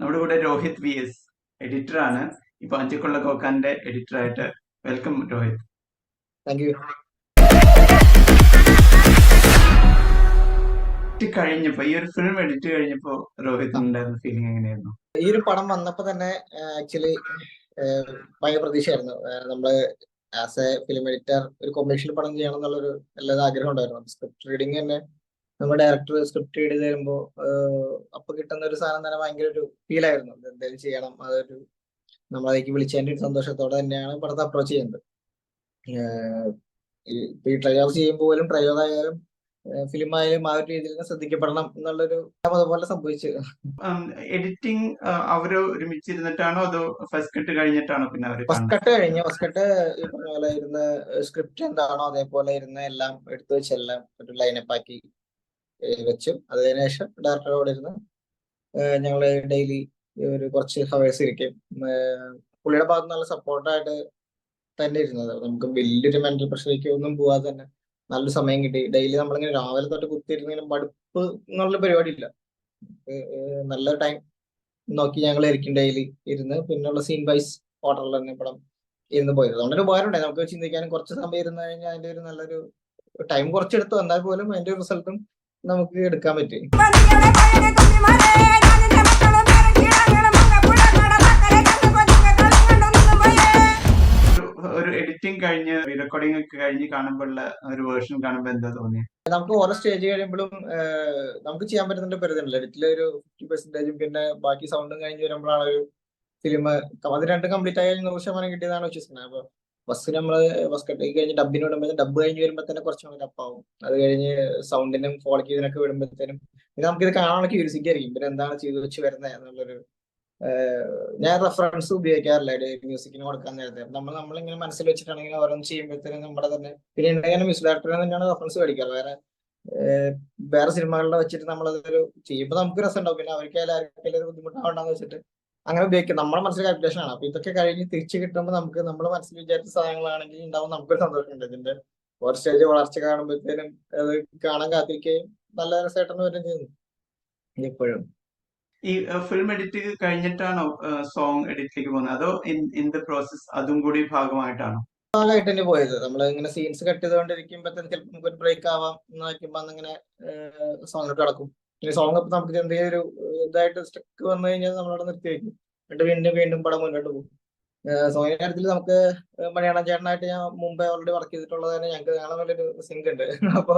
നമ്മുടെ കൂടെ Rohit V S editor ആണ്. ഇപ്പൊ അഞ്ചുകൊള്ള കോക്കാന്റെ എഡിറ്റർ ആയിട്ട് വെൽക്കം രോഹിത്. താങ്ക് യു കഴിഞ്ഞപ്പോ ഈ ഒരു ഫിലിം എഡിറ്റ് കഴിഞ്ഞപ്പോ രോഹിത് ഉണ്ടായിരുന്ന ഫീലിംഗ് എങ്ങനെയായിരുന്നു? ഈ ഒരു പടം വന്നപ്പോ തന്നെ ആക്ച്വലി ഭയങ്കര പ്രതീക്ഷയായിരുന്നു. നമ്മൾ ആസ് എ ഫിലിം എഡിറ്റർ ഒരു കൊമേഴ്ഷ്യൽ പടം ചെയ്യണം എന്നുള്ളൊരു നല്ലൊരു ആഗ്രഹം ഉണ്ടായിരുന്നു. സ്ക്രിപ്റ്റ് റീഡിങ് തന്നെ നമ്മുടെ ഡയറക്ടർ സ്ക്രിപ്റ്റ് റീഡ് ചെയ്ത് തരുമ്പോ അപ്പൊ കിട്ടുന്ന ഒരു സാധനം തന്നെ ഭയങ്കര ഒരു ഫീൽ ആയിരുന്നു എന്തായാലും ചെയ്യണം അതൊരു നമ്മളതിലേക്ക് വിളിച്ചതിന്റെ ഒരു സന്തോഷത്തോടെ തന്നെയാണ് പടത്തെ അപ്രോച്ച് ചെയ്യുന്നത്. ഇപ്പൊ ഈ ട്രൈ ഔട്ട് ചെയ്യുമ്പോൾ പോലും ട്രൈ ഔട്ട് ആയാലും ഫിലിം ആയാലും ആ ഒരു രീതിയിൽ ശ്രദ്ധിക്കപ്പെടണം എന്നുള്ളൊരു അതുപോലെ സംഭവിച്ചു. എഡിറ്റിംഗ് അവർ ഒരുമിച്ചിരുന്നിട്ടാണോ അതോ ഫസ്റ്റ് കട്ട് കഴിഞ്ഞിട്ടാണോ പിന്നെ ഫസ്റ്റ് കട്ട് കഴിഞ്ഞു. ഫസ്റ്റ് കട്ട് പോലെ ഇരുന്ന് സ്ക്രിപ്റ്റ് എന്താണോ അതേപോലെ ഇരുന്ന് എല്ലാം എടുത്തു വെച്ചെല്ലാം ഒരു ലൈനപ്പ് ആക്കി വെച്ചു. അതിനുശേഷം ഡയറക്ടറോട് ഇരുന്ന് ഞങ്ങൾ ഡെയിലി ഒരു കുറച്ച് ഹവേഴ്സ് ഇരിക്കും. പുള്ളിയുടെ ഭാഗത്ത് നല്ല സപ്പോർട്ടായിട്ട് തന്നെ ഇരുന്നത്. നമുക്ക് വലിയൊരു മെന്റൽ പ്രഷറിലേക്ക് ഒന്നും പോവാതെ തന്നെ നല്ലൊരു സമയം കിട്ടി. ഡെയിലി നമ്മളിങ്ങനെ രാവിലെ തൊട്ട് കുത്തിയിരുന്നിങ്ങനെ മടുപ്പ് എന്നുള്ള പരിപാടി ഇല്ല നല്ല ടൈം നോക്കി ഞങ്ങൾ ഇരിക്കും ഡെയിലി ഇരുന്ന്. പിന്നെയുള്ള സീൻ വൈസ് ഓർഡറിൽ തന്നെ പടം ഇരുന്ന് പോയത്. അതുകൊണ്ടൊരു ഉപകാരം ഉണ്ടായി നമുക്ക് ചിന്തിക്കാനും കുറച്ച് സമയം ഇരുന്ന് കഴിഞ്ഞാൽ അതിന്റെ ഒരു നല്ലൊരു ടൈം കുറച്ചെടുത്തു. എന്നാൽ പോലും അതിന്റെ റിസൾട്ടും നമുക്ക് എടുക്കാൻ പറ്റി. ഒരു- എഡിറ്റിംഗ് കഴിഞ്ഞ് റെക്കോർഡിംഗ് ഒക്കെ കഴിഞ്ഞ് കാണുമ്പോഴുള്ള ഒരു വേർഷൻ കാണുമ്പോൾ എന്താ തോന്നിയത് നമുക്ക് ഓരോ സ്റ്റേജ് കഴിയുമ്പോഴും നമുക്ക് ചെയ്യാൻ പറ്റുന്ന പരിധിയുണ്ടല്ലോ. എഡിറ്റിൽ ഒരു ഫിഫ്റ്റി പെർസെന്റേജും പിന്നെ ബാക്കി സൗണ്ടും കഴിഞ്ഞ് വരുമ്പോഴാണ് ഒരു ഫിലിം അത് രണ്ടും കംപ്ലീറ്റ് ആയി നൂറ് ശതമാനം കിട്ടിയതാണ് വിശ്വസിക്കുന്നത് അപ്പൊ ബസ് നമ്മൾ ബസ് കട്ട് കഴിഞ്ഞ് ഡബിന് വിടുമ്പോൾ ഡബ് കഴിഞ്ഞ് വരുമ്പോൾ തന്നെ കുറച്ചും കൂടി ടപ്പാവും അത് കഴിഞ്ഞ് സൗണ്ടിനും ക്വാളിറ്റി ഇതിനൊക്കെ വിടുമ്പോഴത്തേനും പിന്നെ നമുക്കിത് കാണാനുള്ള ക്യൂരിസിറ്റി ആയിരിക്കും. പിന്നെ എന്താണ് ചെയ്തു വെച്ച് വരുന്നത് എന്നുള്ളൊരു ഞാൻ റെഫറൻസ് ഉപയോഗിക്കാറില്ല. മ്യൂസിക്കിന് കൊടുക്കാൻ നേരത്തെ. നമ്മൾ നമ്മളിങ്ങനെ മനസ്സിൽ വെച്ചിട്ടാണെങ്കിൽ ഓരോന്ന് ചെയ്യുമ്പോഴത്തേനും നമ്മുടെ തന്നെ പിന്നെ ഉണ്ടെങ്കിൽ മ്യൂസിക് ഡയറക്ടറിനെ തന്നെയാണ് റെഫറൻസ് മേടിക്കാറ്. വേറെ വേറെ സിനിമകളിലെ വെച്ചിട്ട് നമ്മളതൊരു ചെയ്യുമ്പോൾ നമുക്ക് രസം ഉണ്ടാവും പിന്നെ അവർക്കായാലും എല്ലാവർക്കും ബുദ്ധിമുട്ടാവണ്ടെന്ന് വെച്ചിട്ട് അങ്ങനെ ഉപയോഗിക്കും. നമ്മുടെ മനസ്സിൽ കാൽക്കുലേഷൻ ആണ്. അപ്പൊ ഇതൊക്കെ കഴിഞ്ഞ് തിരിച്ചു കിട്ടുമ്പോൾ നമുക്ക് നമ്മുടെ മനസ്സിൽ വിചാരിച്ച സാധനങ്ങളാണെങ്കിൽ ഉണ്ടാവും നമുക്കൊരു സന്തോഷമുണ്ട്. ഇതിന്റെ ഒരു സ്റ്റേജ് വളർച്ച കാണുമ്പോഴത്തേനും അത് കാണാൻ കാത്തിരിക്കുകയും നല്ല രസമായിട്ടാണ് വരും ചെയ്യുന്നു എപ്പോഴും ഈ ഫിലിം എഡിറ്റ് കഴിഞ്ഞിട്ടാണോ സോങ് എഡിറ്റിലേക്ക് പോകുന്നത്? അതോ ഇൻ ദ പ്രോസസ് അതും കൂടി ഭാഗമായിട്ടാണോ? ഭാഗമായിട്ട് തന്നെ പോയത്. നമ്മൾ ഇങ്ങനെ സീൻസ് കട്ട് ചെയ്തുകൊണ്ടിരിക്കുമ്പോഴത്തേന് ചിലപ്പോൾ നമുക്ക് ഒരു ബ്രേക്ക് ആവാം എന്ന് നോക്കുമ്പോൾ അന്നിങ്ങനെ സോങ്ങിലോട്ട് കിടക്കും. സോങ് അപ്പൊ നമുക്ക് എന്തെങ്കിലും ഒരു ഇതായിട്ട് സ്റ്റക്ക് വന്നു കഴിഞ്ഞാൽ നമ്മളവിടെ നിർത്തി വെക്കും. എന്നിട്ട് വീണ്ടും വീണ്ടും പടം മുന്നോട്ട് പോകും. സോങ്ങിന്റെ കാര്യത്തിൽ നമുക്ക് മലയാളം ചേട്ടനായിട്ട് ഞാൻ മുമ്പേ ഓൾറെഡി വർക്ക് ചെയ്തിട്ടുള്ളത് തന്നെ ഞങ്ങൾക്ക് ഞങ്ങളെ നല്ലൊരു സിങ്ക് ഉണ്ട്. അപ്പൊ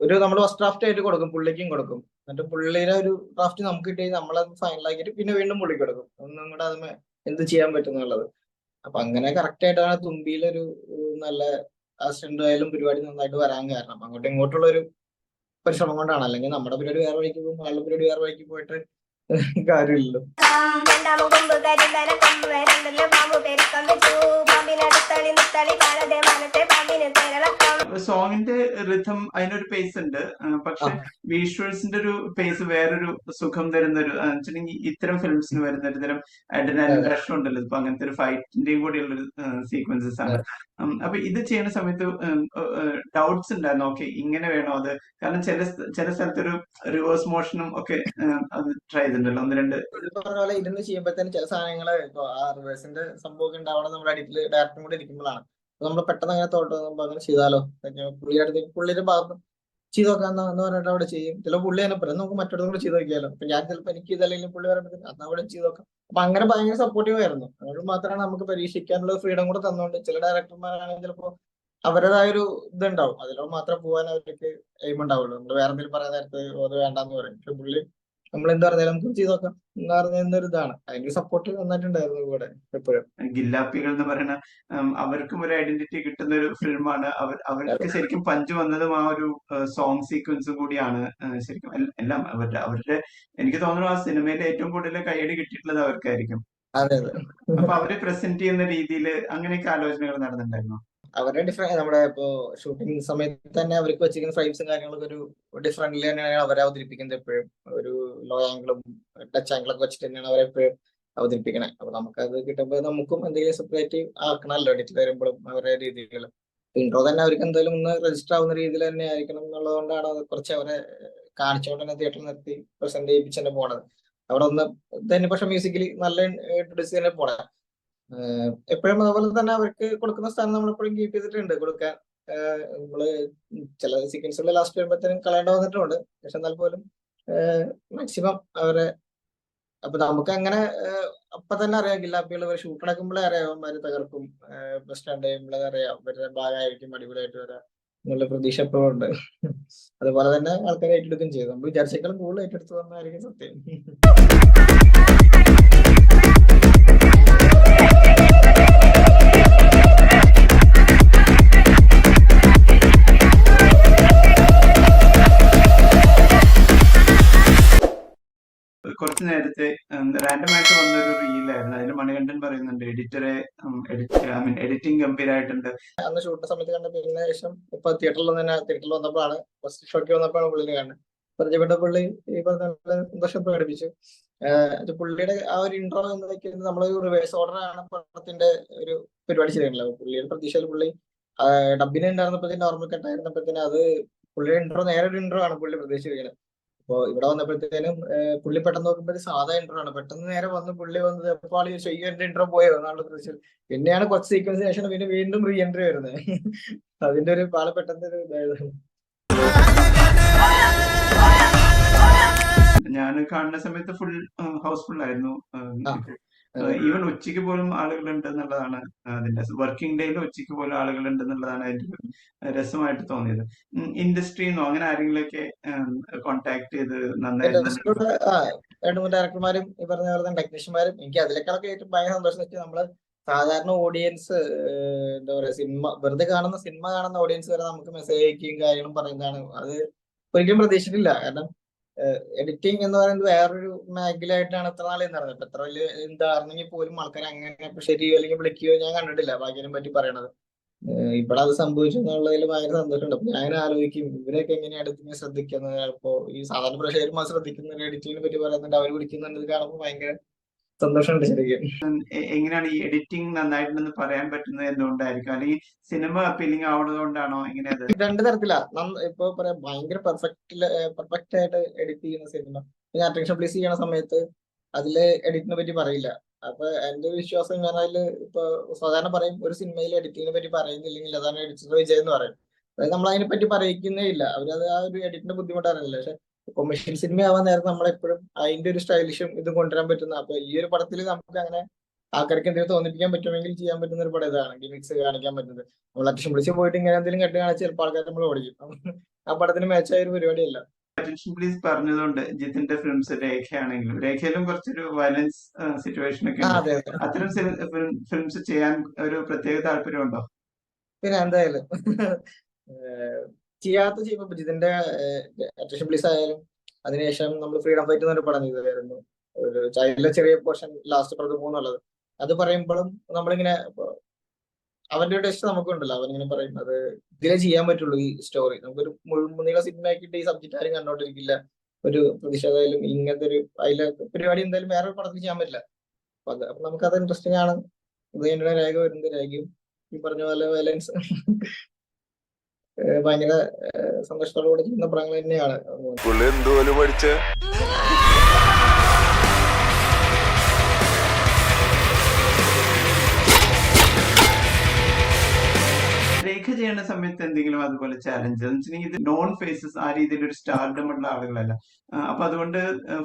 ഒരു നമ്മൾ ഫസ്റ്റ് ഡ്രാഫ്റ്റ് ആയിട്ട് കൊടുക്കും പുള്ളിക്കും കൊടുക്കും. എന്നിട്ട് പുള്ളിയുടെ ഒരു ഡ്രാഫ്റ്റ് നമുക്ക് കിട്ടി നമ്മളത് ഫൈനൽ ആക്കിയിട്ട് പിന്നെ വീണ്ടും പുള്ളിക്ക് കൊടുക്കും. ഒന്നും കൂടെ അതിന് എന്ത് ചെയ്യാൻ പറ്റും എന്നുള്ളത്. അപ്പൊ അങ്ങനെ കറക്റ്റ് ആയിട്ടാണ് തുമ്പിയിലൊരു നല്ല അസിസ്റ്റന്റ് ആയാലും പരിപാടി നന്നായിട്ട് വരാൻ കാരണം. അങ്ങോട്ടും ഇങ്ങോട്ടുള്ള ഒരു പരിശ്രമം കൊണ്ടാണ്. അല്ലെങ്കിൽ നമ്മുടെ പരിപാടി വേറെ വഴിക്ക് പോകും. ആളുടെ പരിപാടി വേറെ വഴിക്ക് പോയിട്ട് കാര്യമില്ലല്ലോ. സോങ്ങിന്റെ റിഥം അതിനൊരു പേസ് ഉണ്ട്. പക്ഷെ വിഷ്വൽസിന്റെ ഒരു പേസ് വേറൊരു സുഖം തരുന്ന ഒരു വെച്ചിട്ടുണ്ടെങ്കിൽ ഇത്തരം ഫിലിംസിന് വരുന്ന ഒരു തരം അഡ്രിനാലിൻ റഷ് ഉണ്ടല്ലോ. ഇപ്പൊ അങ്ങനത്തെ ഒരു ഫൈറ്റിന്റെയും കൂടിയുള്ള ഒരു സീക്വൻസസ് ആണ്. അപ്പൊ ഇത് ചെയ്യുന്ന സമയത്ത് ഡൗട്ട്സ് ഉണ്ടായിരുന്നു. ഓക്കെ ഇങ്ങനെ വേണോ അത്? കാരണം ചില ചില സ്ഥലത്തൊരു റിവേഴ്സ് മോഷനും ഒക്കെ അത് ട്രൈ ചെയ്തിട്ടുണ്ടല്ലോ. ഒന്ന് രണ്ട് പറഞ്ഞ പോലെ ഇരുന്ന് തന്നെ ചില സാധനങ്ങൾ ഇപ്പൊ ആ റിവേഴ്സിന്റെ സംഭവം ഉണ്ടാവണം നമ്മുടെ അടിയിൽ ഡയറക്ടറും കൂടെ ഇരിക്കുമ്പോഴാണ്. നമ്മൾ പെട്ടെന്ന് അങ്ങനെ തോട്ട് അങ്ങനെ ചെയ്താലോ? പുള്ളിയുടെ അടുത്ത് പുള്ളിയുടെ ഭാഗത്ത് ചെയ്ത് നോക്കാം എന്ന് പറഞ്ഞിട്ട് അവിടെ ചെയ്യും. ചില പുള്ളി തന്നെ പറയും നമുക്ക് മറ്റൊരു കൂടെ ചെയ്ത് നോക്കിയാലോ? അപ്പൊ ഞാൻ ചിലപ്പോൾ എനിക്ക് ഇതല്ലെങ്കിലും പുള്ളി പറയുമ്പോൾ അന്ന് അവിടെ ചെയ്ത് നോക്കാം. അപ്പൊ അങ്ങനെ ഭയങ്കര സപ്പോർട്ടീവ് ആയിരുന്നു. അതുകൊണ്ട് മാത്രമാണ് നമുക്ക് പരീക്ഷിക്കാനുള്ള ഫ്രീഡം കൂടെ തന്നുകൊണ്ട് ചില ഡയറക്ടർമാരാണെങ്കിൽ ചിലപ്പോ അവരുടേതായ ഒരു ഇതുണ്ടാവും. അതിലൂടെ മാത്രം പോകാൻ അവർക്ക് എയിം ഉണ്ടാവുള്ളൂ. നമ്മൾ വേറെ എന്തെങ്കിലും പറയാൻ നേരത്തെ "ഓ, അത് വേണ്ടാന്ന് പറയും. പക്ഷെ പുള്ളി നമ്മൾ എന്താ പറഞ്ഞാലും നമുക്ക് ചെയ്ത് നോക്കാം എന്ന് പറഞ്ഞ ഇതാണ്. അതിന്റെ സപ്പോർട്ട് നന്നായിട്ടുണ്ടായിരുന്നു കൂടെ എപ്പോഴും. ഗില്ലാപ്പികൾ എന്ന് പറയുന്ന അവർക്കും ഒരു ഐഡന്റിറ്റി കിട്ടുന്ന ഒരു ഫിലിമാണ് അവർ അവർക്ക് ശരിക്കും പഞ്ച് വന്നതും ആ ഒരു സോങ് സീക്വൻസും കൂടിയാണ് ശരിക്കും എല്ലാം അവരുടെ അവരുടെ എനിക്ക് തോന്നുന്നു ആ സിനിമയിൽ ഏറ്റവും കൂടുതൽ കൈയടി കിട്ടിയിട്ടുള്ളത് അവർക്കായിരിക്കും. അതെ അതെ. അപ്പൊ അവരെ പ്രസന്റ് ചെയ്യുന്ന രീതിയിൽ അങ്ങനെയൊക്കെ ആലോചനകൾ നടന്നിട്ടുണ്ടായിരുന്നു? അവരുടെ ഡിഫറെ നമ്മുടെ ഇപ്പോ ഷൂട്ടിംഗ് സമയത്ത് തന്നെ അവർക്ക് വെച്ചിരിക്കുന്ന ഫ്രെയിംസും കാര്യങ്ങളൊക്കെ ഒരു ഡിഫറെന്റ് തന്നെയാണ് അവരെ അവതരിപ്പിക്കുന്നത് എപ്പോഴും. ഒരു ലോ ആംഗിളും ടച്ച് ആംഗിളൊക്കെ വെച്ചിട്ട് തന്നെയാണ് അവരെ എപ്പോഴും അവതരിപ്പിക്കണേ. അപ്പൊ നമുക്കത് കിട്ടുമ്പോൾ നമുക്കും എന്തെങ്കിലും സെപ്പറേറ്റ് ആക്കണമല്ലോ എഡിറ്റ് വരുമ്പോഴും അവരുടെ രീതികൾ ഇൻട്രോ തന്നെ അവർക്ക് എന്തായാലും ഒന്ന് രജിസ്റ്റർ ആവുന്ന രീതിയിൽ തന്നെ ആയിരിക്കണം എന്നുള്ളതുകൊണ്ടാണ് അത് കുറച്ച് അവരെ കാണിച്ചുകൊണ്ട് തന്നെ തിയേറ്ററിൽ നിർത്തി പ്രസന്റ് ചെയ്യിപ്പിച്ച് തന്നെ പോണത്. അവിടെ ഒന്ന് തന്നെ പക്ഷെ മ്യൂസിക്കലി നല്ല ഇൻട്രൊഡ്യൂസ് തന്നെ പോണേ. എപ്പോഴും അതുപോലെ തന്നെ അവർക്ക് കൊടുക്കുന്ന സ്ഥാനം നമ്മളെപ്പോഴും കീപ്പ് ചെയ്തിട്ടുണ്ട്. കൊടുക്കാൻ നമ്മൾ ചില സീക്വൻസുകൾ ലാസ്റ്റ് വരുമ്പോഴത്തേനും കളയേണ്ട വന്നിട്ടുണ്ട്. പക്ഷെ എന്നാൽ പോലും മാക്സിമം അവരെ അപ്പൊ നമുക്ക് അങ്ങനെ അപ്പൊ തന്നെ അറിയാം ഗില്ലാപ്പികൾ ഇവർ ഷൂട്ട് അടക്കുമ്പോഴേ അറിയാം അവന്മാര് തകർക്കും. ബസ് സ്റ്റാൻഡ് ചെയ്യുമ്പോഴേ അറിയാം ഇവരുടെ ഭാഗമായിരിക്കും അടിപൊളിയായിട്ട് വരാം എന്നുള്ള പ്രതീക്ഷ എപ്പോഴും ഉണ്ട്. അതുപോലെ തന്നെ ആൾക്കാർ ഏറ്റെടുക്കുകയും ചെയ്തു നമ്മൾ വിചാരിച്ചേക്കാളും കൂടുതൽ ഏറ്റെടുത്തു വന്നായിരിക്കും സത്യം. കുറച്ച് നേരത്തെ റാൻഡം ആയിട്ട് വന്നൊരു റീലായിരുന്നു അതിൽ മണികണ്ഠൻ പറയുന്നുണ്ട് എഡിറ്ററെ ഐ മീൻ എഡിറ്റിംഗ് ഗംഭീരമായിട്ടുണ്ട് അന്ന് ഷൂട്ടിന്റെ സമയത്ത് കണ്ട പിന്നെ ശേഷം ഇപ്പൊ തിയേറ്ററിൽ തന്നെ തിയേറ്ററിൽ വന്നപ്പോഴാണ് ഫസ്റ്റ് ഷോക്ക് വന്നപ്പോഴാണ് പുള്ളിനെ കാണുന്നത്. പരിചയപ്പെട്ട പുള്ളി ഈ പറഞ്ഞ സന്തോഷം പ്രകടിപ്പിച്ചു പുള്ളിയുടെ ആ ഒരു ഇൻട്രോ എന്ന് വെക്കുന്നത് നമ്മൾ റിവേഴ്സ് ആണ് പടത്തിന്റെ ഒരു പരിപാടി ചെയ്തിട്ടുള്ളത്. പുള്ളിയുടെ പ്രതീക്ഷയിൽ പുള്ളി ഡബിന് ഉണ്ടായിരുന്നപ്പോഴത്തേന് നോർമൽ കട്ടായിരുന്നപ്പോഴത്തേന് അത് പുള്ളിയുടെ ഇൻട്രോ നേരെ ഒരു ഇൻട്രോ ആണ് പുള്ളി പ്രതീക്ഷിച്ചിരിക്കുന്നത്. അപ്പൊ ഇവിടെ വന്നപ്പോഴത്തേനും പുള്ളി പെട്ടെന്ന് നോക്കുമ്പോൾ സാധാ ഇൻട്രോ ആണ്. പെട്ടെന്ന് നേരെ വന്ന് പുള്ളി വന്നത് എപ്പോൾ ആൾ ചോദിച്ചു "അയ്യോ, എന്റെ ഇൻട്രോ പോയോ എന്നുള്ള ചോദിച്ചത്. പിന്നെയാണ് കുറച്ച് സീക്വൻസിന് ശേഷം പിന്നെ വീണ്ടും റീ എൻട്രി വരുന്നത്. അതിന്റെ ഒരു പാല പെട്ടെന്ന് ഒരു ഇതായിരുന്നു ഞാൻ കാണുന്ന സമയത്ത് ഫുൾ ഹൗസ്ഫുൾ ആയിരുന്നു. ഈവൻ ഉച്ചയ്ക്ക് പോലും ആളുകളുണ്ട് എന്നുള്ളതാണ് അതിന്റെ വർക്കിംഗ് ഡേയിൽ ഉച്ചയ്ക്ക് പോലും ആളുകളുണ്ട് എന്നുള്ളതാണ് അതിന്റെ രസമായിട്ട് തോന്നിയത്. ഇൻഡസ്ട്രിന്നോ അങ്ങനെ ആരെങ്കിലുമൊക്കെ കോണ്ടാക്ട് ചെയ്ത് നന്നായിട്ട് ഡയറക്ടർമാരും ഈ പറഞ്ഞ പോലെ ടെക്നീഷ്യന്മാരും എനിക്ക് അതിലേക്കാളൊക്കെ ഏറ്റവും ഭയങ്കര സന്തോഷം വെച്ചാൽ നമ്മൾ സാധാരണ ഓഡിയൻസ് എന്താ പറയാ സിനിമ വെറുതെ കാണുന്ന സിനിമ കാണുന്ന ഓഡിയൻസ് വരെ നമുക്ക് മെസ്സേജ് അയക്കുകയും കാര്യങ്ങളും പറയുന്നതാണ്. അത് ഒരിക്കലും പ്രതീക്ഷിച്ചിട്ടില്ല. കാരണം എഡിറ്റിംഗ് എന്ന് പറയുന്നത് വേറൊരു മേഖലയായിട്ടാണ് എത്ര നാളെ നടന്നത് ഇപ്പൊ എത്ര വലിയ എന്തായിരുന്നെങ്കിൽ പോലും ആൾക്കാർ അങ്ങനെ ശരി ശരിയോ അല്ലെങ്കിൽ വിളിക്കുകയോ ഞാൻ കണ്ടിട്ടില്ല. ഭാഗ്യനെ പറ്റി പറയണത്. ഇവിടെ അത് സംഭവിച്ചു എന്നുള്ളതിൽ ഭയങ്കര സന്തോഷമുണ്ട്. അപ്പൊ ഞാൻ ആലോചിക്കും ഇവരൊക്കെ എങ്ങനെയാണ് എഡിറ്റിനെ ശ്രദ്ധിക്കുന്നത്? അപ്പോ ഈ സാധാരണ പ്രേക്ഷകർ മാത്രം ശ്രദ്ധിക്കുന്ന എഡിറ്റിങ്ങിനെ പറ്റി പറയുന്നുണ്ട്. അവർ വിളിക്കുന്നുണ്ട്. കാണുമ്പോൾ ഭയങ്കര സന്തോഷമുണ്ട് ശരിക്കും. എങ്ങനെയാണ് ഈ എഡിറ്റിംഗ് നന്നായിട്ടുണ്ടെന്ന് പറയാൻ പറ്റുന്നത് എന്തുകൊണ്ടായിരിക്കും? അല്ലെങ്കിൽ സിനിമ അപ്പീലിംഗ് ആവുന്നതുകൊണ്ടാണോ അത് രണ്ട് തരത്തിലാ. ഇപ്പൊ പറയാം ഭയങ്കര പെർഫെക്റ്റ് പെർഫെക്റ്റ് ആയിട്ട് എഡിറ്റ് ചെയ്യുന്ന സിനിമ ഞാൻ അറ്റൻഷൻ പ്ലേസ് ചെയ്യുന്ന സമയത്ത് അതിൽ എഡിറ്റിനെ പറ്റി പറയില്ല. അപ്പൊ എന്റെ വിശ്വാസം ഞാൻ അതിൽ ഇപ്പൊ സാധാരണ പറയും ഒരു സിനിമയിൽ എഡിറ്റിങ്ങിനെ പറ്റി പറയുന്നില്ലെങ്കിൽ അതാണ് എഡിറ്റർ വിജയം എന്ന് പറയും. അതായത് നമ്മൾ അതിനെ പറ്റി പറയിക്കുന്നേ ഇല്ല. അവരത് ആ ഒരു എഡിറ്റിന്റെ ബുദ്ധിമുട്ടാണല്ലോ. പക്ഷെ കൊമേഴ്ഷ്യൽ സിനിമ ആവാൻ നേരം നമ്മളെപ്പോഴും അതിന്റെ ഒരു സ്റ്റൈലിഷും ഇത് കൊണ്ടുവരാൻ പറ്റുന്ന അപ്പൊ ഈ ഒരു പടത്തിൽ നമുക്ക് അങ്ങനെ ആൾക്കാർക്ക് എന്തെങ്കിലും തോന്നിപ്പിക്കാൻ പറ്റുമെങ്കിൽ ചെയ്യാൻ പറ്റുന്ന ഒരു പടം ഇതാണ് ഗിമിക്സ് കാണിക്കാൻ പറ്റുന്നത്. നമ്മൾ അത്യാവശ്യം വിളിച്ച് പോയിട്ട് ഇങ്ങനെ എന്തെങ്കിലും കെട്ട് കാണിച്ച് ചിലപ്പോൾ ആൾക്കാർ നമ്മൾ ഓടിക്കും. ആ പടത്തിന് മാച്ചായ ഒരു പരിപാടിയല്ല. അറ്റൻഷൻ പ്ലീസ് പറഞ്ഞതുകൊണ്ട് ജിത്തിന്റെ ഫിലിംസ് രേഖയാണെങ്കിലും രേഖയിലും കുറച്ചൊരു വയലൻസ് സിറ്റുവേഷൻ ഒക്കെ അത്തരം ഫിലിംസ് ചെയ്യാൻ ഒരു പ്രത്യേക താല്പര്യമുണ്ടോ? പിന്നെ എന്തായാലും ചെയ്യാത്ത ചെയ്യുമ്പോൾ ജിതിന്റെ അറ്റൻഷൻ പ്ലീസ് ആയാലും അതിനുശേഷം നമ്മൾ ഫ്രീഡം ഫൈറ്റ് എന്നൊരു പടം ചെയ്തായിരുന്നു ഒരു ചൈൽഡിലെ ചെറിയ പോർഷൻ ലാസ്റ്റ് പറഞ്ഞു പോകുന്നുള്ളത് അത് പറയുമ്പോഴും നമ്മളിങ്ങനെ അവന്റെ ടെസ്റ്റ് നമുക്കുണ്ടല്ലോ. അവനിങ്ങനെ പറയും അത് ഇതിലേ ചെയ്യാൻ പറ്റുള്ളൂ ഈ സ്റ്റോറി നമുക്കൊരു മുഴുമുന്നികള സിനിമ ആക്കിയിട്ട് ഈ സബ്ജക്റ്റ് ആരും കണ്ടോണ്ടിരിക്കില്ല. ഒരു പ്രതിഷേധമായാലും ഇങ്ങനത്തെ ഒരു അതിലെ പരിപാടി എന്തായാലും വേറെ പടത്തിൽ ചെയ്യാൻ പറ്റില്ല. അപ്പൊ അത് അപ്പൊ നമുക്കത് ഇൻട്രസ്റ്റിംഗ് ആണ്. ഇത് രേഖ വരുന്നത് രേഖയും ഈ പറഞ്ഞ പോലെ വയലൻസ് ഭയങ്കര സന്തോഷത്തോടു കൂടി ചെയ്യുന്ന പടങ്ങൾ തന്നെയാണ്. പുള്ളി പഠിച്ച? രേഖ ചെയ്യുന്ന സമയത്ത് എന്തെങ്കിലും അതുപോലെ ചാലഞ്ച് ഇത് നോൺ ഫേസസ് ആ രീതിയിൽ ഒരു സ്റ്റാർഡം ഉള്ള ആളുകളല്ല. അപ്പൊ അതുകൊണ്ട്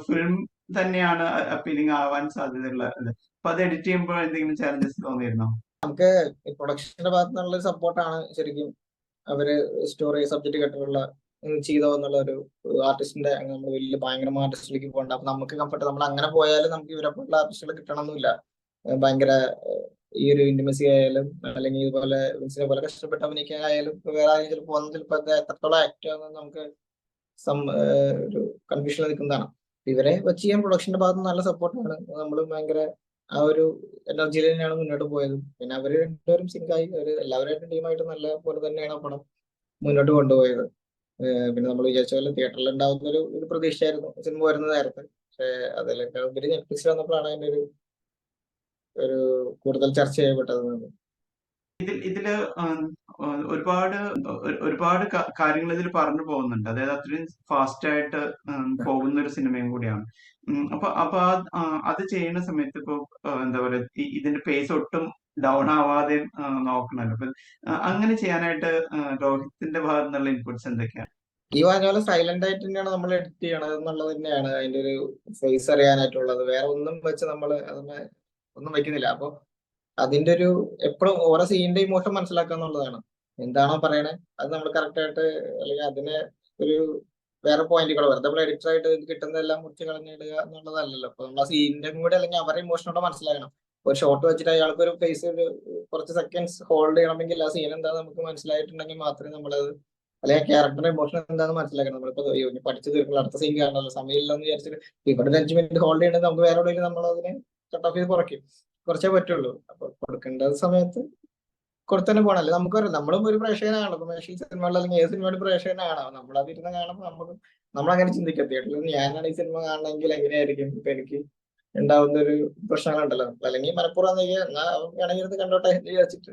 ഫിലിം തന്നെയാണ് അപ്പീലിംഗ് ആവാൻ സാധ്യതയുള്ളത് അപ്പൊ അത് എഡിറ്റ് ചെയ്യുമ്പോൾ എന്തെങ്കിലും ചാലഞ്ചസ് തോന്നിയിരുന്നോ? നമുക്ക് പ്രൊഡക്ഷന്റെ ഭാഗത്തുനിന്നുള്ള സപ്പോർട്ടാണ് ശരിക്കും അവർ സ്റ്റോറി സബ്ജക്ട് കേട്ടിട്ടുള്ള ചെയ്തോ എന്നുള്ള ഒരു ആർട്ടിസ്റ്റിന്റെ നമ്മൾ വലിയ ഭയങ്കര ആർട്ടിസ്റ്റിലേക്ക് പോകണ്ട. അപ്പൊ നമുക്ക് കംഫർട്ട് നമ്മൾ അങ്ങനെ പോയാലും നമുക്ക് ഇവരെ പോലുള്ള ആർട്ടിസ്റ്റുകൾ കിട്ടണമെന്നില്ല ഭയങ്കര ഈ ഒരു ഇന്റിമസി ആയാലും അല്ലെങ്കിൽ ഇതുപോലെ വിൻസിനെ പോലെ കഷ്ടപ്പെട്ട് ഇപ്പൊ വേറെ ആരെങ്കിലും ചിലപ്പോൾ വന്ന് ചിലപ്പോൾ എത്രത്തോളം ആക്ട് ആണെന്ന് നമുക്ക് സം ഒരു കൺഫ്യൂഷൻ നിൽക്കുന്നതാണ് ഇവരെ വെച്ച് ചെയ്യാൻ പ്രൊഡക്ഷന്റെ ഭാഗത്ത് നല്ല സപ്പോർട്ടാണ് നമ്മൾ ഭയങ്കര ആ ഒരു എനർജിയിൽ തന്നെയാണ് മുന്നോട്ട് പോയത്. പിന്നെ അവർ രണ്ടുപേരും സിങ്കായി അവർ എല്ലാവരുമായിട്ടും ടീമായിട്ട് നല്ല പോലെ തന്നെയാണ് ആ പടം മുന്നോട്ട് കൊണ്ടുപോയത്. പിന്നെ നമ്മൾ വിചാരിച്ച പോലെ തിയേറ്ററിൽ ഉണ്ടാവുന്ന ഒരു ഒരു പ്രതീക്ഷയായിരുന്നു സിനിമ വരുന്ന നേരത്തെ. പക്ഷെ അതിലൊക്കെ ഉപരി നെറ്റ്ഫ്ലിക്സിൽ വന്നപ്പോഴാണ് അതിന്റെ ഒരു ഒരു കൂടുതൽ ചർച്ച ചെയ്യപ്പെട്ടത്. ഇതിൽ ഇതിൽ ഒരുപാട് ഒരുപാട് കാര്യങ്ങൾ ഇതിൽ പറഞ്ഞു പോകുന്നുണ്ട്. അതായത് അത്രയും ഫാസ്റ്റ് ആയിട്ട് പോകുന്ന ഒരു സിനിമയും കൂടിയാണ്. അപ്പൊ അപ്പൊ അത് ചെയ്യുന്ന സമയത്ത് ഇപ്പൊ എന്താ പറയുക ഇതിന്റെ പേസ് ഒട്ടും ഡൗൺ ആവാതെ നോക്കണല്ലോ. അപ്പൊ അങ്ങനെ ചെയ്യാനായിട്ട് രോഹിത്തിന്റെ ഭാഗത്തു നിന്നുള്ള ഇൻപുട്സ് എന്തൊക്കെയാണ്? ഈ പറഞ്ഞ പോലെ സൈലന്റ് ആയിട്ട് തന്നെയാണ് നമ്മൾ എഡിറ്റ് ചെയ്യണത് എന്നുള്ളത് തന്നെയാണ് അതിന്റെ ഒരു ഫേസ് അറിയാനായിട്ടുള്ളത്. വേറെ ഒന്നും വെച്ച് നമ്മൾ അതിനെ ഒന്നും വെക്കുന്നില്ല. അപ്പൊ അതിന്റെ ഒരു എപ്പോഴും ഓരോ സീനിന്റെ ഇമോഷൻ മനസ്സിലാക്കുക എന്നുള്ളതാണ്. എന്താണോ പറയണേ അത് നമ്മൾ കറക്റ്റ് ആയിട്ട് അല്ലെങ്കിൽ അതിനെ ഒരു വേറെ പോയിന്റ് കൂടെ വെറുതെ നമ്മൾ എഡിറ്റർ ആയിട്ട് കിട്ടുന്നതെല്ലാം മുറിച്ച് കളഞ്ഞിടുക എന്നുള്ളതല്ലല്ലോ. അപ്പൊ നമ്മൾ ആ സീനിന്റെ കൂടെ അല്ലെങ്കിൽ അവരുടെ ഇമോഷനോടെ മനസ്സിലാക്കണം. ഒരു ഷോട്ട് വെച്ചിട്ട് അയാൾക്ക് ഒരു ഫേസ് ഒരു കുറച്ച് സെക്കൻഡ്സ് ഹോൾഡ് ചെയ്യണമെങ്കിൽ ആ സീൻ എന്താണെന്ന് നമുക്ക് മനസ്സിലായിട്ടുണ്ടെങ്കിൽ മാത്രമേ നമ്മളത് അല്ലെങ്കിൽ ക്യാരക്ടറിന്റെ ഇമോഷൻ എന്താണെന്ന് മനസ്സിലാക്കണം. നമ്മളിപ്പോ പഠിച്ചു തീർക്കണം അടുത്ത സീൻ കാണണമല്ലോ സമയമില്ലെന്ന് വിചാരിച്ചിട്ട് ഇവിടെ അഞ്ച് മിനിറ്റ് ഹോൾഡ് ചെയ്യണമെങ്കിൽ നമുക്ക് വേറെ എവിടെയെങ്കിലും നമ്മൾ അതിനെ കട്ട് ഓഫ് ചെയ്ത് കുറയ്ക്കും കുറച്ചേ പറ്റുള്ളൂ. അപ്പൊ കൊടുക്കേണ്ട സമയത്ത് കൊടുത്തന്നെ പോകണം അല്ലെ നമുക്കറിയാം നമ്മളും ഒരു പ്രേക്ഷകനാണ് കൊമേഴ്ഷ്യൽ മേശി സിനിമകളിൽ അല്ലെങ്കിൽ ഏത് സിനിമയുടെ പ്രേക്ഷകനാണ് നമ്മളത് ഇരുന്ന് കാണുമ്പോൾ നമുക്ക് നമ്മളങ്ങനെ ചിന്തിക്കാം. തിയേറ്ററിൽ ഞാനാണ് ഈ സിനിമ കാണണമെങ്കിൽ എങ്ങനെയായിരിക്കും? ഇപ്പൊ എനിക്ക് ഉണ്ടാവുന്ന ഒരു പ്രശ്നങ്ങളുണ്ടല്ലോ. അല്ലെങ്കിൽ മലപ്പുറം വേണമെങ്കിൽ ഇരുന്ന് കണ്ടോട്ടെ വിചാരിച്ചിട്ട്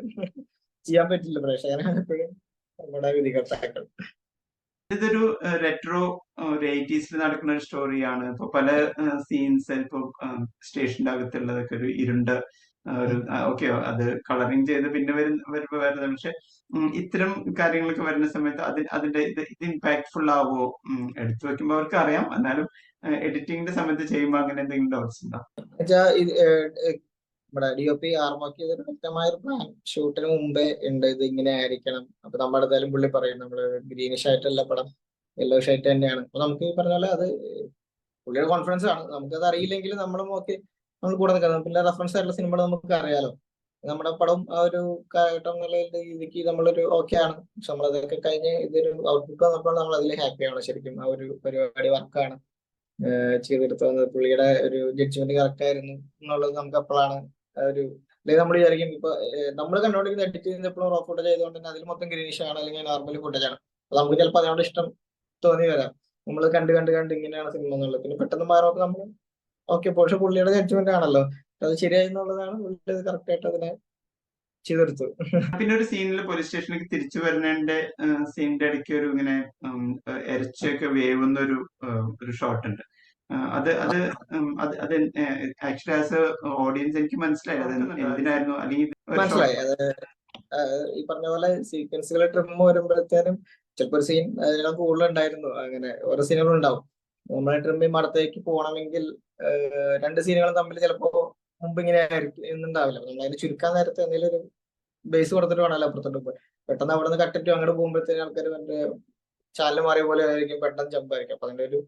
ചെയ്യാൻ പറ്റില്ല. പ്രേക്ഷകനാണ് എപ്പോഴും നമ്മുടെ വിധികർത്താക്കൾ. ഇതൊരു റെട്രോ ഒരു എയ്റ്റീസിൽ നടക്കുന്ന ഒരു സ്റ്റോറിയാണ് ഇപ്പൊ പല സീൻസ് ഇപ്പൊ സ്റ്റേഷന്റെ അകത്തുള്ളതൊക്കെ ഒരു ഇരുണ്ട ഒരു ഓക്കെ അത് കളറിങ് ചെയ്ത് പിന്നെ വരുന്ന വരുമ്പോ വരുന്നത്. പക്ഷെ ഇത്തരം കാര്യങ്ങളൊക്കെ വരുന്ന സമയത്ത് അതിൽ അതിന്റെ ഇത് ഇത് ഇമ്പാക്ട്ഫുൾ ആവോ? എടുത്തു വെക്കുമ്പോ അവർക്ക് അറിയാം എന്നാലും എഡിറ്റിംഗിന്റെ സമയത്ത് ചെയ്യുമ്പോൾ അങ്ങനെ എന്തെങ്കിലും ഡൗട്ട്സ് ഉണ്ടോ? നമ്മുടെ ഡി ഒ പി ആർമോക്ക് ഇതൊരു വ്യക്തമായ ഒരു പ്ലാൻ ഷൂട്ടിന് മുമ്പേ ഉണ്ട് ഇത് ഇങ്ങനെ ആയിരിക്കണം. അപ്പൊ നമ്മുടെ അടുത്താലും പുള്ളി പറയും നമ്മൾ ഗ്രീനിഷ് ആയിട്ടല്ല പടം യെല്ലോഷ് ആയിട്ട് തന്നെയാണ്. അപ്പൊ നമുക്ക് ഈ പറഞ്ഞ പോലെ അത് പുള്ളിയുടെ കോൺഫിഡൻസ് ആണ്. നമുക്കത് അറിയില്ലെങ്കിൽ നമ്മളും ഓക്കെ നമ്മൾ കൂടെ നിൽക്കാം. പിന്നെ റെഫറൻസ് ആയിട്ടുള്ള സിനിമകൾ നമുക്ക് അറിയാലോ. നമ്മുടെ പടം ആ ഒരു കാലഘട്ടം എന്നുള്ള രീതിക്ക് നമ്മളൊരു ഓക്കെ ആണ്. പക്ഷെ നമ്മളതൊക്കെ കഴിഞ്ഞ് ഇതൊരു ഔട്ട്പുട്ട് വന്നപ്പോൾ നമ്മൾ അതിൽ ഹാപ്പിയാണ് ശരിക്കും. ആ ഒരു പരിപാടി വർക്കാണ് ചെയ്തെടുത്തു വന്നത് പുള്ളിയുടെ ഒരു ജഡ്ജ്മെന്റ് കറക്റ്റ് ആയിരുന്നു എന്നുള്ളത് നമുക്ക് അപ്പോഴാണ് ഒരു അല്ലെങ്കിൽ നമ്മൾ വിചാരിക്കും ഇപ്പൊ നമ്മൾ കണ്ടുകൊണ്ടിരിക്കുന്ന എഡിറ്റ് ചെയ്യുന്ന എപ്പോഴും റോ ഫുട്ടേജ് ആയതുകൊണ്ട് തന്നെ അതിൽ മൊത്തം ഗ്രീനിഷ് ആണ് അല്ലെങ്കിൽ നോർമൽ ഫുട്ടേജ് ആണ്. അപ്പൊ നമുക്ക് ചിലപ്പോൾ അതിനോട് ഇഷ്ടം തോന്നി വരാം. നമ്മൾ കണ്ട് കണ്ട് കണ്ട് ഇങ്ങനെയാണ് സിനിമ എന്നുള്ളത്. പിന്നെ പെട്ടെന്ന് മാറുമ്പോൾ നമ്മൾ ഓക്കെ പക്ഷെ പുള്ളിയുടെ ജഡ്ജ്മെന്റ് ആണല്ലോ. അത് ശരിയായി എന്നുള്ളതാണ് പുള്ളി കറക്റ്റ് ആയിട്ട് അതിനെ ചെയ്തെടുത്തു പിന്നെ ഒരു സീനിൽ പോലീസ് സ്റ്റേഷനിലേക്ക് തിരിച്ചു വരുന്നതിന്റെ സീനിന്റെ ഇടയ്ക്ക് ഒരു ഇങ്ങനെ ഇരച്ചൊക്കെ വേവുന്ന ഒരു ഒരു ഷോട്ട് ഉണ്ട്. അത് അത് അത് അത് ആക്ച്വലി ആസ് എ ഓഡിയൻസ് എനിക്ക് മനസ്സിലായി. അത് എന്തിനായിരുന്നു? അല്ലെങ്കിൽ മനസ്സിലായി. അത് ഈ പറഞ്ഞ പോലെ സീക്വൻസുകൾ ട്രിം വരുമ്പോഴത്തേനും ചിലപ്പോ ഒരു സീൻ അതിനകം കൂടുതൽ ഉണ്ടായിരുന്നു അങ്ങനെ ഓരോ സീനുകൾ ഉണ്ടാവും. നമ്മളെ ട്രിമ്മി മടത്തേക്ക് പോകണമെങ്കിൽ രണ്ട് സീനുകളും തമ്മിൽ ചിലപ്പോ മുമ്പ് ഇങ്ങനെ ആയിരിക്കും എന്നുണ്ടാവില്ല നമ്മൾ അതിന് ചുരുക്കാൻ നേരത്തെ എന്തെങ്കിലും ഒരു ബേസ് കൊടുത്തിട്ട് വേണമല്ലോ അപ്പുറത്തോട്ട് പോയി. പെട്ടെന്ന് അവിടെ നിന്ന് കട്ടിട്ട് അങ്ങോട്ട് പോകുമ്പോഴത്തേക്കും ആൾക്കാർ മറ്റേ ചാലിൽ മാറിയ പോലെ ആയിരിക്കും പെട്ടെന്ന് ജമ്പ് ആയിരിക്കും. അപ്പൊ അതിന്റെ ഒരു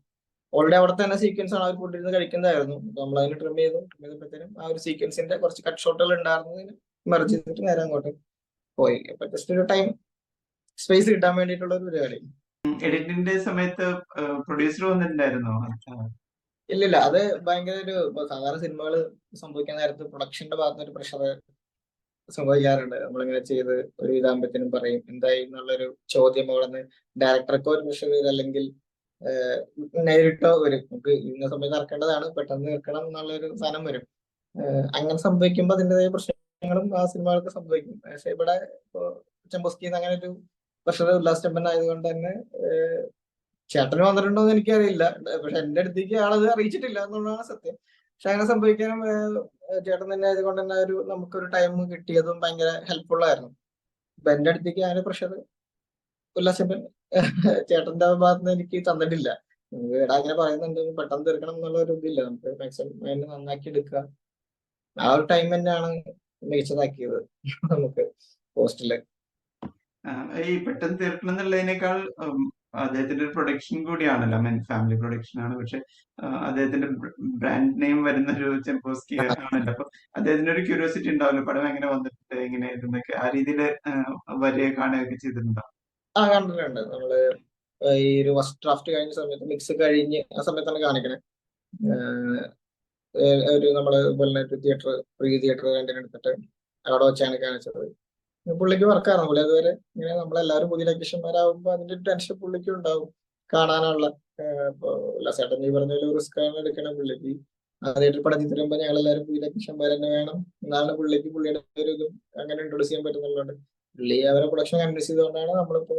ഓൾറെഡി അവിടെ തന്നെ സീക്വൻസ് ആണ് അവർ കൂട്ടിരുന്ന് കഴിക്കുന്നതായിരുന്നു. നമ്മൾ അതിന് ട്രിം ചെയ്തു. ട്രിം ചെയ്തപ്പോഴത്തേനും ആ ഒരു സീക്വൻസിന്റെ കുറച്ച് കട്ട് ഷോട്ടുകൾ ഉണ്ടായിരുന്നതിന് മെർജ് ചെയ്തിട്ട് നേരെ അങ്ങോട്ട് പോയി. അപ്പൊ ജസ്റ്റ് ഒരു ടൈം സ്പേസ് കിട്ടാൻ വേണ്ടിയിട്ടുള്ള ഒരു പരിപാടി. എഡിറ്റിന്റെ സമയത്ത് പ്രൊഡ്യൂസർ വന്നിട്ടുണ്ടായിരുന്നോ? ഇല്ലില്ല അത് ഭയങ്കര ഒരു സാധാരണ സിനിമകൾ സംഭവിക്കാൻ നേരത്ത് പ്രൊഡക്ഷന്റെ ഭാഗത്ത് ഒരു പ്രഷർ സംഭവിക്കാറുണ്ട്. നമ്മളിങ്ങനെ ചെയ്ത് ഒരു ഇതാകുമ്പോഴത്തേനും പറയും എന്തായി എന്നുള്ളൊരു ചോദ്യം അവിടെ നിന്ന് ഡയറക്ടർക്കോ ഒരു പ്രഷർ ചെയ്ത് അല്ലെങ്കിൽ നേരിട്ടോ വരും. നമുക്ക് ഇന്ന സമയത്ത് ഇറക്കേണ്ടതാണ് പെട്ടെന്ന് ഇറക്കണം എന്നുള്ളൊരു സാധനം വരും. അങ്ങനെ സംഭവിക്കുമ്പോൾ അതിന്റെതായ പ്രശ്നങ്ങളും ആ സിനിമകളൊക്കെ സംഭവിക്കും. പക്ഷെ ഇവിടെ ഇപ്പോ അങ്ങനെ ഒരു പ്രഷർ ഉല്ലാസ് ചെമ്പൻ ആയതുകൊണ്ട് തന്നെ ചേട്ടന് വന്നിട്ടുണ്ടോ എന്ന് എനിക്കറിയില്ല. പക്ഷെ എന്റെ അടുത്തേക്ക് ആളത് അറിയിച്ചിട്ടില്ല എന്നുള്ളതാണ് സത്യം. പക്ഷെ അങ്ങനെ സംഭവിക്കാനും ചേട്ടൻ തന്നെ ആയതുകൊണ്ട് തന്നെ ഒരു നമുക്കൊരു ടൈം കിട്ടിയതും ഭയങ്കര ഹെൽപ്ഫുൾ ആയിരുന്നു. അപ്പൊ എന്റെ അടുത്തേക്ക് അങ്ങനെ പ്രഷർ ഉല്ലാസപ്പൻ ചേട്ടന്റെ ഭാഗത്ത് നിന്ന് എനിക്ക് തന്നിട്ടില്ല. നമുക്ക് എടാ അങ്ങനെ പറയുന്നുണ്ട് പെട്ടെന്ന് തീർക്കണം എന്നുള്ള ഒരു ഇതില്ല. നമുക്ക് മാക്സിമം അതിനെ നന്നാക്കി എടുക്കുക ആ ഒരു ടൈം തന്നെയാണ് മികച്ചതാക്കിയത് നമുക്ക് പോസ്റ്റിൽ ഈ പെട്ടെന്ന് തീർക്കണം എന്നുള്ളതിനേക്കാൾ അദ്ദേഹത്തിന്റെ ഒരു പ്രൊഡക്ഷൻ കൂടിയാണല്ലോ മെൻ ഫാമിലി പ്രൊഡക്ഷൻ ആണ്. പക്ഷെ അദ്ദേഹത്തിന്റെ ബ്രാൻഡ് നെയിം വരുന്ന ഒരു ചെമ്പോസ്കി ആണല്ലോ. അപ്പൊ അദ്ദേഹത്തിന്റെ ഒരു ക്യൂരിയോസിറ്റി ഉണ്ടാവില്ല പടം എങ്ങനെ വന്നിട്ടുണ്ട് എങ്ങനെ ഇതെന്നൊക്കെ. ആ രീതിയിൽ വലിയ കാണുകയൊക്കെ ചെയ്തിട്ടുണ്ടോ? ആ കണ്ടിട്ടുണ്ട്. നമ്മൾ ഈ ഒരു ഫസ്റ്റ് ഡ്രാഫ്റ്റ് കഴിഞ്ഞ സമയത്ത് മിക്സ് കഴിഞ്ഞ് ആ സമയത്താണ് കാണിക്കണേ. ഒരു നമ്മൾ പോലെ തിയേറ്റർ പ്രീ തിയേറ്റർ രണ്ടിനെടുത്തിട്ട് അവിടെ വെച്ചാണ് കാണിച്ചത്. പുള്ളിക്ക് വർക്കായിരുന്നു പുള്ളി അതുവരെ ഇങ്ങനെ നമ്മളെല്ലാവരും പുതിയ ടെക്നീഷ്യന്മാരാകുമ്പോ അതിന്റെ ഒരു ടെൻഷൻ പുള്ളിക്ക് ഉണ്ടാവും. കാണാനുള്ള ഉല്ലാസേട്ടൻ ഈ പറഞ്ഞ പോലെ റിസ്ക് ആണ് എടുക്കണ പുള്ളിക്ക്. ആദ്യമായിട്ട് പടത്തിൽ തരുമ്പോൾ ഞങ്ങൾ എല്ലാവരും പുതിയ ലക്ഷ്യം തന്നെ വേണം. എന്നാണ് പുള്ളിക്ക് പുള്ളിയുടെ ഒരു ഇതും അങ്ങനെ ഇൻട്രൊഡ്യൂസ് ചെയ്യാൻ പറ്റുന്നുള്ളതുകൊണ്ട് പുള്ളി അവരെ പ്രൊഡക്ഷൻ കൺവിൻസ് ചെയ്തുകൊണ്ടാണ് നമ്മളിപ്പോ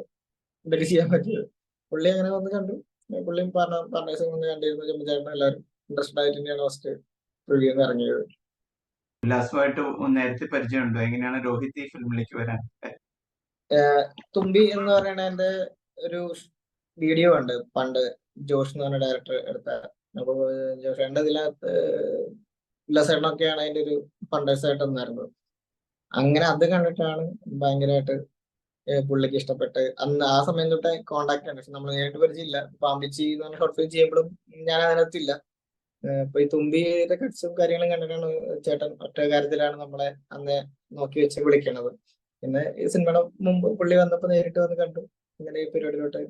ഇതൊക്കെ ചെയ്യാൻ പറ്റിയത്. പുള്ളി അങ്ങനെ വന്ന് കണ്ടു. പുള്ളിയും പറഞ്ഞ പാർട്ട്നേഴ്സും വന്ന് കണ്ടിരുന്നു ചെമ്മച്ചേട്ടൻ എല്ലാവരും ഇൻട്രസ്റ്റഡ് ആയിട്ട് തന്നെയാണ് ഫസ്റ്റ് റിവ്യൂ ഇറങ്ങിയത്. ഉല്ലാസമായിട്ട് നേരത്തെ പരിചയമുണ്ടോ എങ്ങനെയാണ് രോഹിത് ഈ ഫിലിമിലേക്ക് വരാൻ? തുമ്പി എന്ന് പറയുന്ന എന്റെ ഒരു വീഡിയോ ഉണ്ട്. പണ്ട് ജോഷ് എന്ന് പറഞ്ഞ ഡയറക്ടർ എടുത്ത. അപ്പൊ ജോഷ് എന്റെ ഇതിനകത്ത് ഉല്ലാസേട്ടനൊക്കെയാണ് അതിന്റെ ഒരു ഫണ്ടേഴ്സ് ആയിട്ട് നിന്നായിരുന്നത് അങ്ങനെ അത് കണ്ടിട്ടാണ് ഭയങ്കരമായിട്ട് പുള്ളിക്ക് ഇഷ്ടപ്പെട്ട്. അന്ന് ആ സമയം തൊട്ടേ കോണ്ടാക്ട് ആണ് പക്ഷെ നമ്മൾ നേരിട്ട് പരിചയമില്ല. പാമ്പിച്ചി എന്ന് പറഞ്ഞ ഷോർട്ട് ഫിലിം ചെയ്യുമ്പോഴും ഞാൻ അതിനകത്തില്ല അപ്പൊ ഈ തുമ്പിയുടെ കട്സും കാര്യങ്ങളും കണ്ടിട്ടാണ് ചേട്ടൻ ഒറ്റ കാര്യത്തിലാണ് നമ്മളെ അന്ന് നോക്കി വെച്ച് വിളിക്കണത്. പിന്നെ ഈ സിനിമയുടെ മുമ്പ് പുള്ളി വന്നപ്പോ നേരിട്ട് വന്ന് കണ്ടു. ഇങ്ങനെ ഈ പരിപാടിയിലോട്ട്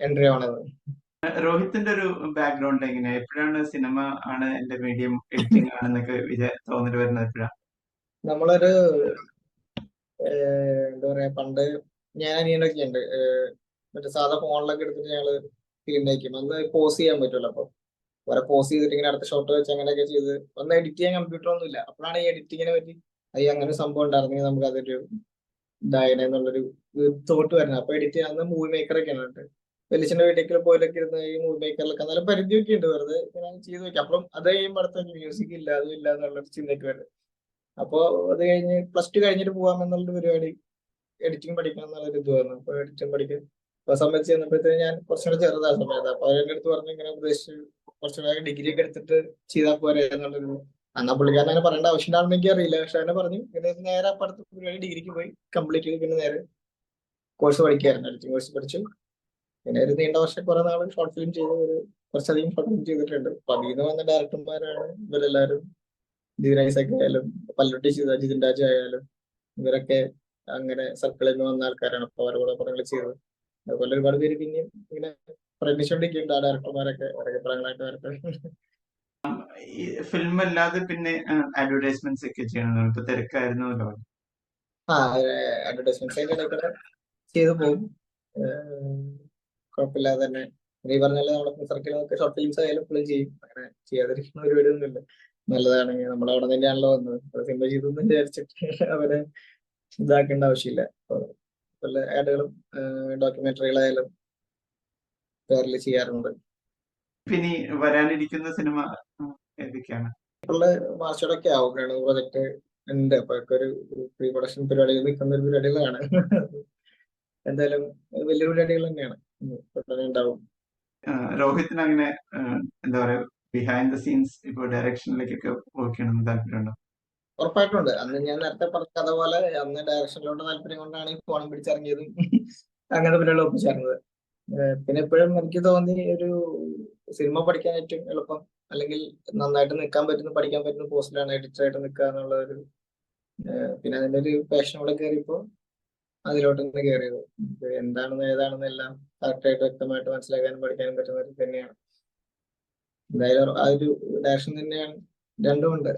എൻട്രി ആവണത്. രോഹിത്തിന്റെ ഒരു ബാക്ക്ഗ്രൗണ്ട് എങ്ങനെയാ? എപ്പോഴാണ് സിനിമ ആണ് എന്റെ മീഡിയം എഡിറ്റിംഗ് ആണെന്നൊക്കെ വിചാ തോന്നിട്ട് വരുന്നത് എപ്പോഴാണ് നമ്മളൊരു എന്താ പറയാ പണ്ട് ഞാൻ അനിയനൊക്കെ ഉണ്ട്. മറ്റേ സാധാ ഫോണിലൊക്കെ എടുത്തിട്ട് ഞങ്ങൾ ഫിലിം നയിക്കും അന്ന് പോസ് ചെയ്യാൻ പറ്റുമല്ലോ അപ്പൊ. ഓരോ പോസ് ചെയ്തിട്ട് ഇങ്ങനെ അടുത്ത ഷോട്ട് വെച്ച് അങ്ങനെയൊക്കെ ചെയ്ത് ഒന്ന് എഡിറ്റ് ചെയ്യാൻ കമ്പ്യൂട്ടർ ഒന്നും ഇല്ല. അപ്പോഴാണ് ഈ എഡിറ്റിങ്ങിനെ പറ്റി അയ്യ അങ്ങനെ സംഭവം ഉണ്ടായിരുന്നെങ്കിൽ നമുക്ക് അതൊരു ഇതായനെ എന്നുള്ളൊരു തോട്ട് വരുന്നത് അപ്പൊ എഡിറ്റ് ചെയ്യാൻ മൂവി മേക്കർ ഒക്കെ ആണ് വലിച്ചിന്റെ വീട്ടിലേക്ക് പോയിലൊക്കെ ഇരുന്ന് ഈ മൂവി മേക്കറിലൊക്കെ നല്ല പരിധിയൊക്കെ ഉണ്ട് വെറുതെ ചെയ്ത് വെക്കാം. അപ്പം അത് കഴിയുമ്പോൾ അടുത്ത മ്യൂസിക് ഇല്ല അതും ഇല്ല എന്നുള്ളൊരു ചിന്തയ്ക്ക് വരുന്നത് അപ്പോ അത് കഴിഞ്ഞ് പ്ലസ് ടു കഴിഞ്ഞിട്ട് പോകാമെന്നുള്ളൊരു പരിപാടി എഡിറ്റിംഗ് പഠിക്കണം എന്നുള്ളൊരു ഇത് വന്നു അപ്പൊ എഡിറ്റിംഗ് പഠിക്കാൻ അപ്പൊ സംബന്ധിച്ച് ചെന്നപ്പോഴത്തേക്ക് ഞാൻ കുറച്ചുകൂടെ ചെറുതാ സമയത്ത് അപ്പൊ അതിന്റെ അടുത്ത് പറഞ്ഞു ഇങ്ങനെ ഉപദേശിച്ച് കുറച്ചുകൂടെ ഡിഗ്രി ഒക്കെ എടുത്തിട്ട് ചെയ്താൽ പോരെ എന്നുള്ളൊരു അന്നാ പുള്ളിക്കാരൻ അങ്ങനെ പറയേണ്ട ആവശ്യം ഉണ്ടാവണം എനിക്ക് അറിയില്ല. പക്ഷെ അങ്ങനെ പറഞ്ഞു പിന്നെ നേരെ അപ്പുറത്ത് പരിപാടി ഡിഗ്രിക്ക് പോയി കംപ്ലീറ്റ് ചെയ്ത് പിന്നെ നേരെ കോഴ്സ് പഠിക്കായിരുന്നു. എഡിറ്റിംഗ് കോഴ്സ് പഠിച്ചു. പിന്നെ ഒരു നീണ്ട വർഷം കുറെ നാൾ ഷോർട്ട് ഫിലിം ചെയ്ത് ഒരു കുറച്ചധികം ഷോർട്ട് ഫിലിം ചെയ്തിട്ടുണ്ട്. അപ്പൊ അതിൽ നിന്ന് വന്ന ഡയറക്ടർമാരാണ് ഇവരെല്ലാവരും. ജിതിൻ ഐസക് ആയാലും പല്ലുട്ടി ജിതിൻ രാജ ആയാലും ഇവരൊക്കെ അങ്ങനെ സർക്കിളിൽ നിന്ന് വന്ന ആൾക്കാരാണ് അപ്പൊ അവരോട് പടങ്ങൾ ചെയ്തത്. അതുപോലെ ഒരുപാട് പേര് പിന്നെയും ഇങ്ങനെ പ്രയത്നിച്ചുകൊണ്ടിരിക്കുന്നുണ്ട് ആ ഡയറക്ടർമാരൊക്കെ. അവരൊക്കെ പടങ്ങളായിട്ട് വരട്ടെ. ഫിലിം അല്ലാതെ പിന്നെ അഡ്വർടൈസ്മെന്റ്സ് ഒക്കെ ചെയ്യണം ഇപ്പൊ തിരക്കായിരുന്നല്ലോ ആ അഡ്വർടൈസ്മെന്റ്സ് ചെയ്തു പോകും. കുഴപ്പമില്ലാതെ തന്നെ. ഈ പറഞ്ഞ പോലെ നമ്മുടെ സർക്കിളൊക്കെ ഷോർട്ട് ഫിലിംസ് ആയാലും ചെയ്യും. അങ്ങനെ ചെയ്യാതിരിക്കുന്ന നല്ലതാണെങ്കിൽ നമ്മൾ അവിടെ തന്നെയാണല്ലോ വന്നത്. സിനിമ ചെയ്തു എന്ന് വിചാരിച്ചിട്ട് അവരെ ഇതാക്കേണ്ട ആവശ്യമില്ല. പല ആഡുകളും ഡോക്യുമെന്ററികളായാലും പേരിൽ ചെയ്യാറുണ്ട്. പിന്നെ വരാനിരിക്കുന്ന സിനിമ ഏതൊക്കെയാണ്? ഉള്ള മാർച്ചോടൊക്കെ ആവുകയാണ് പ്രൊജക്ട് ഉണ്ട്. അപ്പൊ ഒരു പ്രീ പ്രൊഡക്ഷൻ പരിപാടികൾ നിൽക്കുന്ന ഒരു പരിപാടികളാണ്. എന്തായാലും വലിയ പരിപാടികൾ തന്നെയാണ്. ഉണ്ടാവും. രോഹിത്തിന് അങ്ങനെ എന്താ പറയാ ബിഹൈൻഡ് ദ സീൻസ് ഇപ്പൊ ഡയറക്ഷനിലേക്കൊക്കെ വർക്ക് ചെയ്യണമെന്ന് താല്പര്യമുണ്ടോ? ഉറപ്പായിട്ടുണ്ട്. അന്ന് ഞാൻ നേരത്തെ പറഞ്ഞ പോലെ അന്ന് ഡയറക്ഷനിലോട്ട് താല്പര്യം കൊണ്ടാണ് ഈ ഫോണും പിടിച്ചിറങ്ങിയതും അങ്ങനത്തെ പിന്നെ ഒപ്പിച്ചിറങ്ങുന്നത് പിന്നെ എപ്പോഴും എനിക്ക് തോന്നി ഒരു സിനിമ പഠിക്കാൻ ഏറ്റവും എളുപ്പം. അല്ലെങ്കിൽ നന്നായിട്ട് നിൽക്കാൻ പറ്റുന്ന പഠിക്കാൻ പറ്റുന്ന പോസ്റ്റിലാണ് എഡിറ്റർ ആയിട്ട് നിൽക്കുക എന്നുള്ള ഒരു പിന്നെ അതിന്റെ ഒരു പാഷൻ കൂടെ കയറിയപ്പോ അതിലോട്ട് തന്നെ കയറിയത് എന്താണെന്ന് ഏതാണെന്ന് എല്ലാം കറക്റ്റ് ആയിട്ട് വ്യക്തമായിട്ട് മനസ്സിലാക്കാനും പഠിക്കാനും പറ്റുന്നത് തന്നെയാണ്. എന്തായാലും ആ ഒരു ഡയറക്ഷൻ തന്നെയാണ് രണ്ടുമുണ്ട്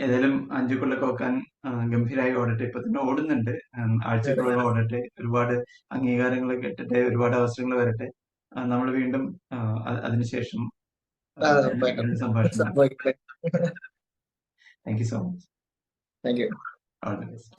ഏതായാലും അഞ്ചുക്കുള്ള കോക്കാൻ ആ, ഗംഭീരമായി ഓടട്ടെ. ഇപ്പൊ തന്നെ ഓടുന്നുണ്ട്. ആഴ്ചകളോളം ഓടട്ടെ. ഒരുപാട് അംഗീകാരങ്ങൾ കിട്ടട്ടെ. ഒരുപാട് അവസരങ്ങൾ വരട്ടെ. നമ്മൾ വീണ്ടും അതിനുശേഷം. സംഭാഷണം thank you so much thank you all the best